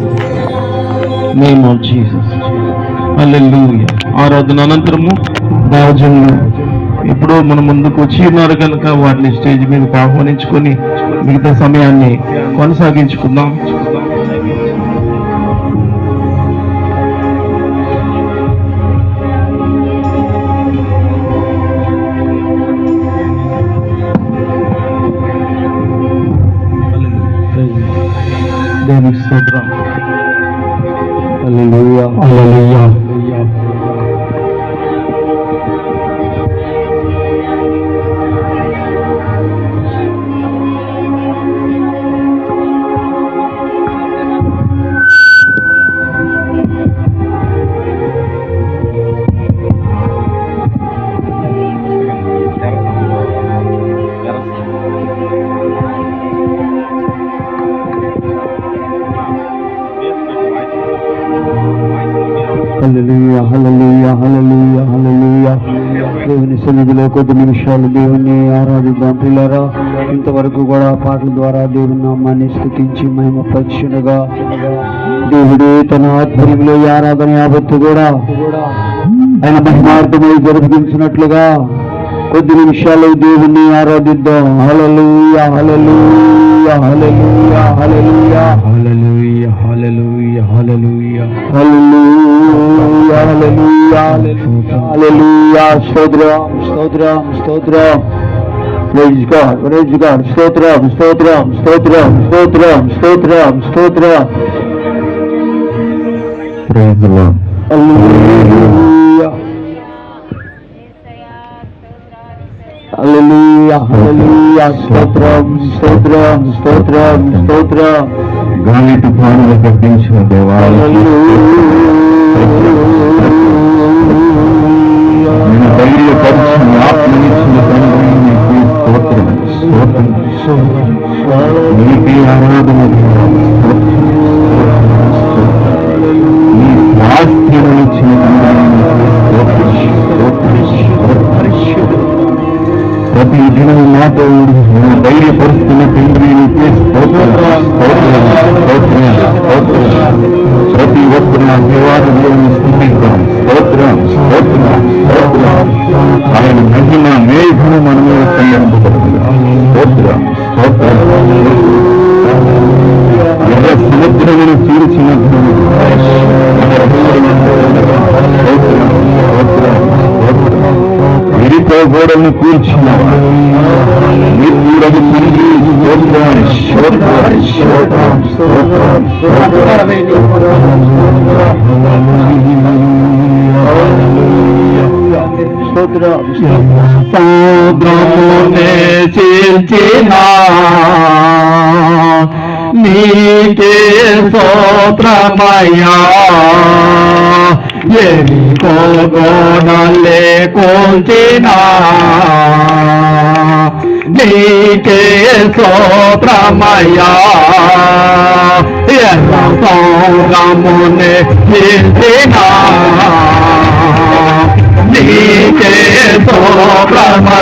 Name of Jesus హల్లెలూయా ఆరాధన అనంతరము. దావజన్లు ఇప్పుడు మన ముందుకు వచ్చి ఉన్నారు కనుక వాటిని స్టేజ్ మీదకి ఆహ్వానించుకొని మిగతా సమయాన్ని కొనసాగించుకుందాం. దేవునికి స్తోత్రం. Hallelujah. Hallelujah. సన్నిధిలో కొద్ది నిమిషాలు దేవుణ్ణి ఆరాధిద్దాం. పిల్లరా ఇంతవరకు కూడా పాటల ద్వారా దేవుని నామాన్ని స్థుతించి మహిమ పక్షులుగా దేవుడు తన ఆధ్వర్యంలో ఈ ఆరాధన యావత్తు కూడా ఆయన మహిమార్థమై జరిపించినట్లుగా కొద్ది నిమిషాలు దేవుణ్ణి ఆరాధిద్దాం. హలలు హలలు హలలు హలలు హలలు హలలు హల్లెలూయా హల్లెలూయా హల్లెలూయా హల్లెలూయా హల్లెలూయా స్తోత్రం స్తోత్రం స్తోత్రం ప్రైజ్ గాడ్ ప్రైజ్ గాడ్ స్తోత్రం స్తోత్రం స్తోత్రం స్తోత్రం స్తోత్రం స్తోత్రం ప్రైజ్ లార్డ్ హల్లెలూయా హల్లెలూయా హల్లెలూయా స్తోత్రం స్తోత్రం స్తోత్రం స్తోత్రం గాలి తుఫానులు గర్భించిన దేవాలయం నేను ధైర్యపరిచిన ఆత్మనిచ్చిన తండ్రి నీకు స్తోత్రం స్తోత్రం నీకే ఆరాధన దేవా. నీ స్వాస్థ్యమునిచ్చిన తండ్రి నీకు స్తోత్రం, స్తోత్రం, స్తోత్రం. ಪ್ರತಿ ದಿನವೂ ಮಾತವು ಧೈರ್ಯ ಪರಿಸ್ಥಿತಿ ತಿಂಗಳಿಗೆ ಪ್ರತಿ ಒಬ್ಬರು ನಾವು ದೇವಾಲಯವನ್ನು ಸ್ತುತಿದ್ದಾನೆ ಸ್ತೋತ್ರ ಸ್ತೋತ್ರ ಸ್ತೋತ್ರ ఆయన మహిమ మేఘను మన మీద సంబంధించబడుతుంది స్తోత్ర స్తోత్ర ఎర్ర సముద్రమును తీర్చిన స్తోత్ర స్తోత్ర స్తోత్ర ele agora no curtinho. Me cura do sangue, sopões, sopões, sopões, sopões. Aleluia. సముద్రమునే చేర్చిన నీకే సోత్రమయ్యా. ఏమి కోగోనలే కోల్చిన నీకే సోత్రమయ్యా. ఎర్ర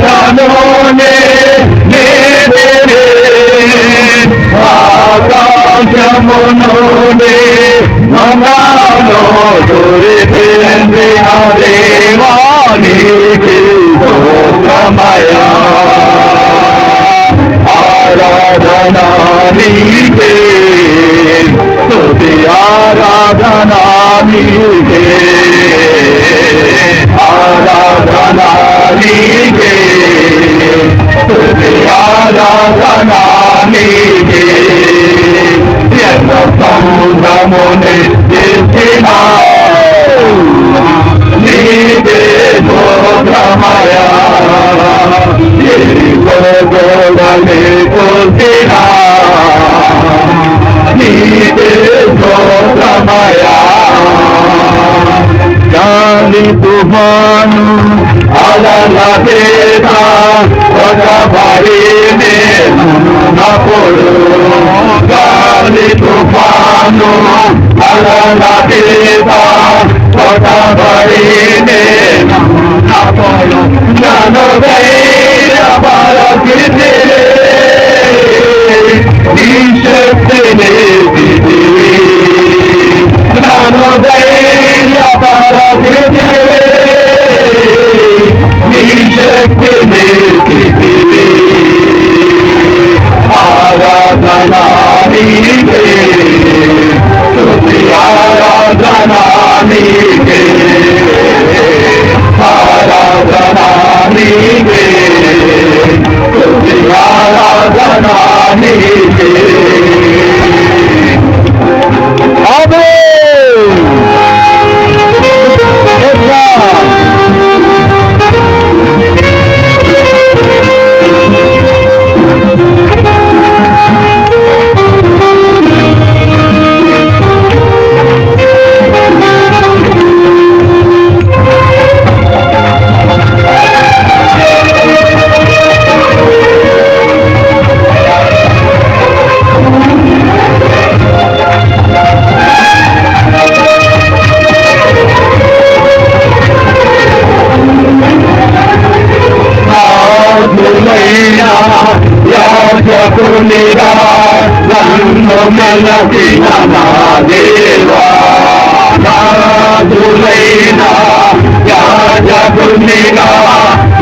চরণে নেবে। রে বাবা যমনে মনালো তোরে ফেলবে আরে মানে মায়া আরাধনা নিকে তোতে আরাধনা নিকে আরাধনা శాసనానికి ఎంత సముద్రము నిర్దిష్టిన నీదే సోద్రమయ గోడని కొలిసిన నీదే సోద్రమయ గాలి తుఫాను అలల చేత ఒక భయం ఉన్నప్పుడు గాలి తుఫాను అలల తీత కొట్టబడినే దేవునిగా నన్ను మెలసిన నా దేవా రాజులైన యాజకునిగా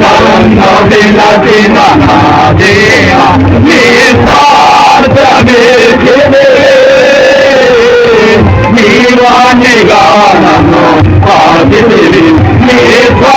నన్ను మెలసిన నా దేవా నీ సార్థమే నీవాణిగా నన్ను ఆదివి నీ స్వా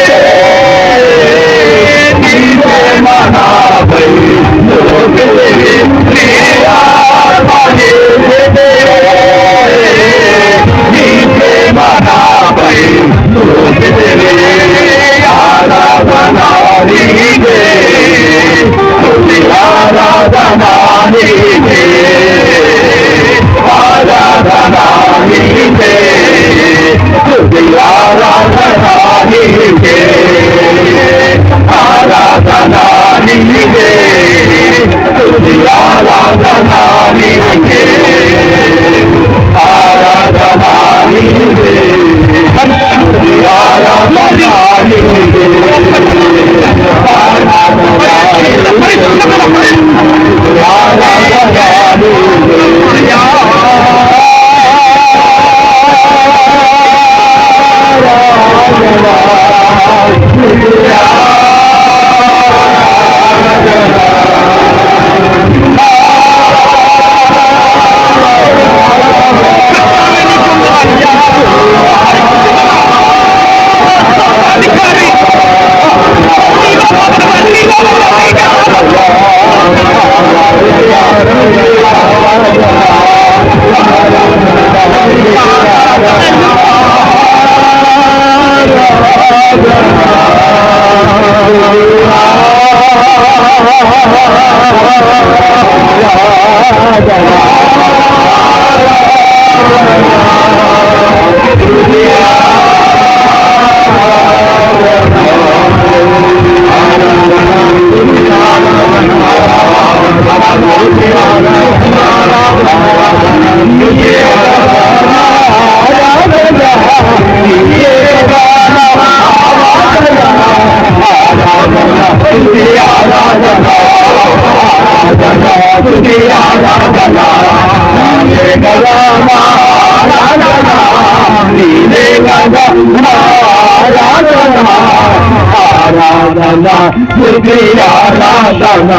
శృతియా రాధనా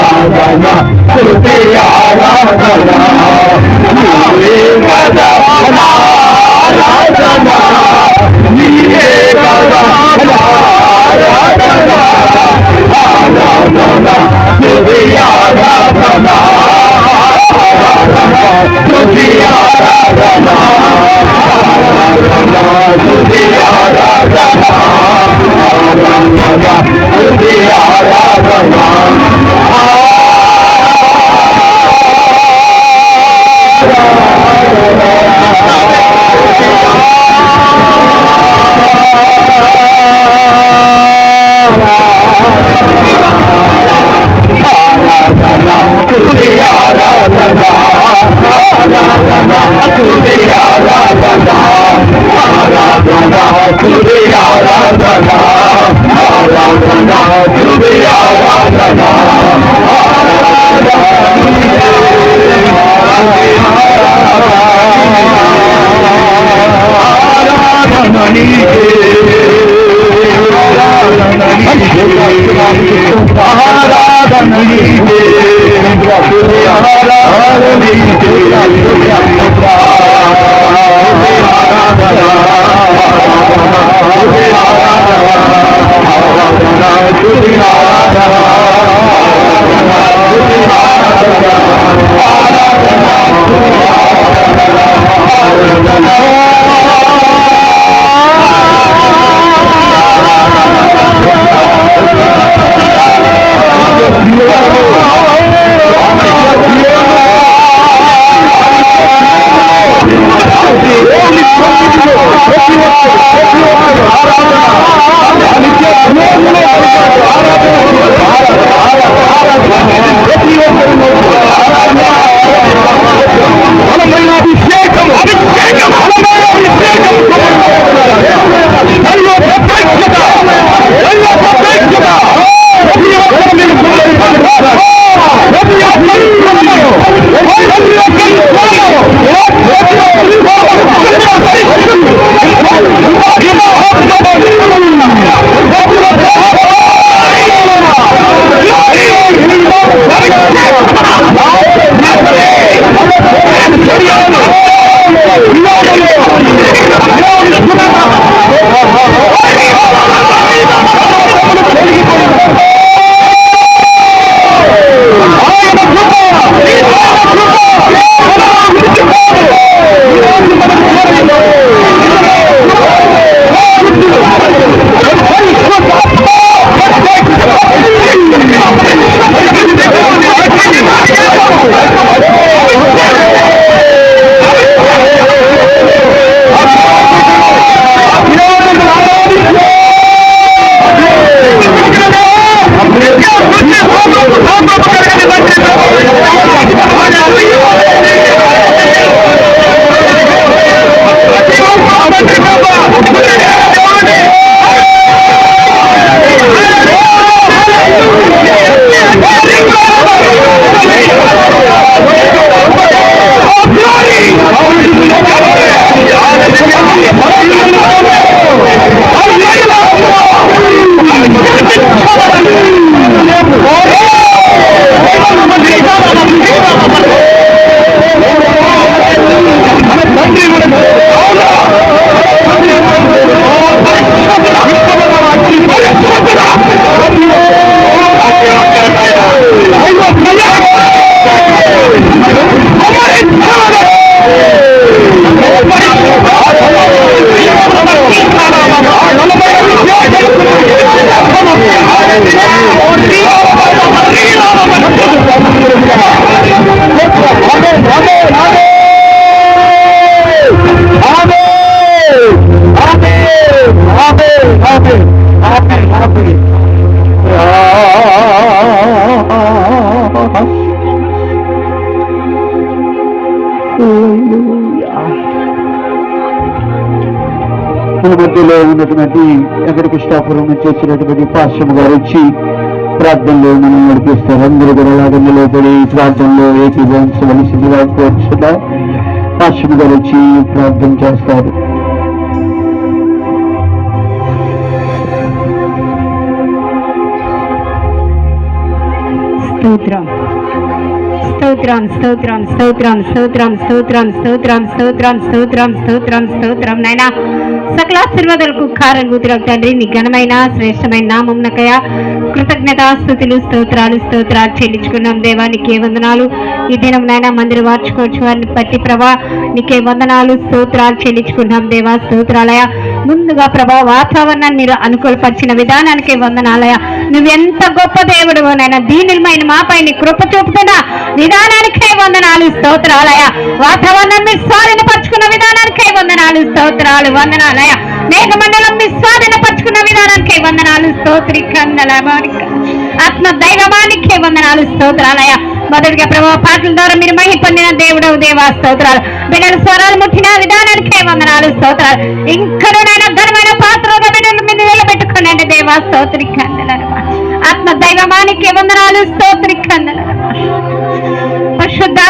రాధనా శృతియా రాధనా Oh Let's go. Oh, మన మధ్యలో ఉన్నటువంటి వెంకటకృష్ణాపురం నుంచి వచ్చినటువంటి పాశ్రమ గారు వచ్చి ప్రార్థనలో మనం నడిపిస్తారు. అందరూ కూడా అలాగే నిలబడి ప్రార్థనలో ఏకీభవించవలసిందిగా కోరుచున్నా పాశ్రమ గారు వచ్చి ప్రార్థన చేస్తారు. స్తోత్రం. స్తోత్రం స్తోత్రం స్తోత్రం స్తోత్రం స్తోత్రం స్తోత్రం స్తోత్రం స్తోత్రం స్తోత్రం స్తోత్రం. నాయన సకల ఆశీర్వాదాలకు కారణభూతులకు తండ్రి నీ ఘనమైన శ్రేష్టమైన నామమునకయ కృతజ్ఞత స్థుతులు స్తోత్రాలు స్తోత్రాలు చెల్లించుకున్నాం. దేవా నీకే వందనాలు. ఈ దినం నాయన మందిరం వార్చుకోవచ్చు వారిని బట్టి ప్రభా నీకే వందనాలు స్తోత్రాలు చెల్లించుకున్నాం. దేవా స్తోత్రాలయ ముందుగా ప్రభా వాతావరణాన్ని మీరు అనుకూలపరిచిన విధానానికి వందనాలయ నువ్వెంత గొప్ప దేవుడు నైనా దీనిమైన మాపై నీ కృప చూపుతున్న విధానానికే వందనాలు స్తోత్రాలయ వాతావరణం మీ స్వాధీనపరుచుకున్న విధానానికే వందనాలు స్తోత్రాలు వందనాలయ మేఘమండలం మీ స్వాధీనపరుచుకున్న విధానానికే వందనాలు స్తోత్రి కందల ఆత్మ దైవమానికే వందనాలు స్తోత్రాలయ మొదటిగా ప్రభావ పాటల ద్వారా మీరు మహి పొందిన దేవుడవు దేవా స్తోత్రాలు. బిడ్డల స్వరాలు ముట్టిన విధానానికి వందనాలు స్తోత్రాలు. ఇంకనైనా ఘనమైన పాత్రగా బిడ్డలు మీద నిలబెట్టుకునండి దేవా స్తోత్రి కందల ఆత్మ దైవమానికి వందనాలు స్తోత్రి కందల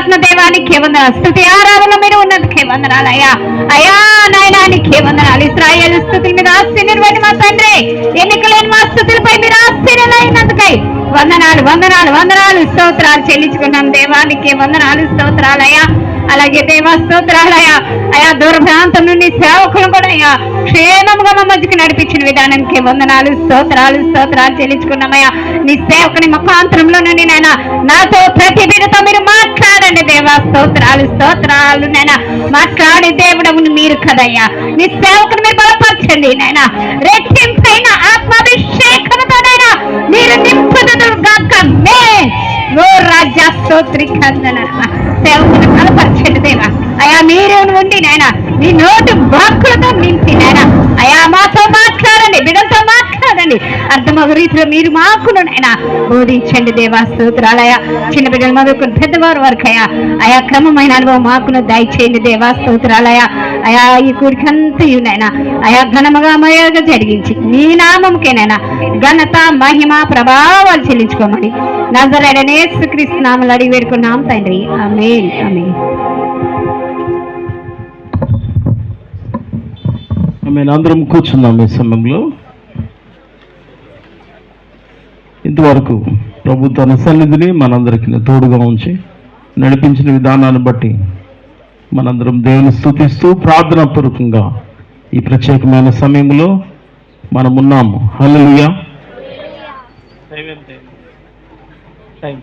పరిశుద్ధాత్మ దేవానికి వందనాలు. స్థుతి ఆరాధన మీరు ఉన్నందుకే వందనాలు అయ్యా. అయ్యా నాయనానికి వందనాలు. ఇస్రాయల్ స్థుతుల మీద ఆశ్చర్యమైన మా తండ్రి. ఎన్నికలేని మా స్థుతులపై మీరు ఆశ్చర్యమైనందుకై వందనాలు వందనాలు వందనాలు. స్తోత్రాలు చెల్లించుకున్నాం దేవానికి వందనాలు స్తోత్రాలు అయ్యా. అలాగే దేవస్తోత్రాలయ్యా అయా దుర్భ్రాంతం నుండి సేవకులు కూడా అయ్యా క్షేమంగా మా మధ్యకి నడిపించిన విధానానికి వందనాలు స్తోత్రాలు స్తోత్రాలు చెల్లించుకున్నామయ్యా. నీ సేవకుని ముఖాంతరంలో నుండి నాయన నాతో ప్రతి బిడ్డతో మీరు మాట్లాడండి దేవా. స్తోత్రాలు స్తోత్రాలు నాయన. మాట్లాడే దేవుడమును మీరు కదయ్యా. నీ సేవకుని మీరు బలపరచండి నాయన. రెట్టింపైన ఆత్మాభిషేకంతోనైనా మీరు నింపుదురు గాక మే ఓ రాజ్యాస్తోత్రి కందన. సేవకులు బలపరచండి దేవా. అయా మీరే ఉండి నాయన? మీ నోటు వాక్కులతో నింపి నాయన అయా మాతో మాట్లాడండి బిడ్డలతో మాట్లాడండి. అర్థమగు రీతిలో మీరు మాకును నాయన బోధించండి దేవా స్తోత్రాలయా చిన్న బిడ్డలు మొదలుకొని పెద్దవారు వరకు అయా అయా క్రమమైన అనుభవం మాకును దయచేయండి దేవా స్తోత్రాలయా అయా ఈ కూడికంతయు నాయన అయా ఘనముగా మర్యాదగా జరిగించి నీ నామంకేనైనా ఘనత మహిమ ప్రభావాలు చెల్లించుకోమని. నజరడనే యేసుక్రీస్తు నామలు అడిగి వేడుకున్నాం తండ్రి. అమేన్ అమేన్ మేము అందరం కూర్చున్నాం ఈ సమయంలో. ఇంతవరకు ప్రభు తన సన్నిధిని మనందరికి తోడుగా ఉంచి నడిపించిన విధానాన్ని బట్టి మనందరం దేవుని స్థుతిస్తూ ప్రార్థనాపూర్వకంగా ఈ ప్రత్యేకమైన సమయంలో మనం ఉన్నాము హల్లెలూయా టైం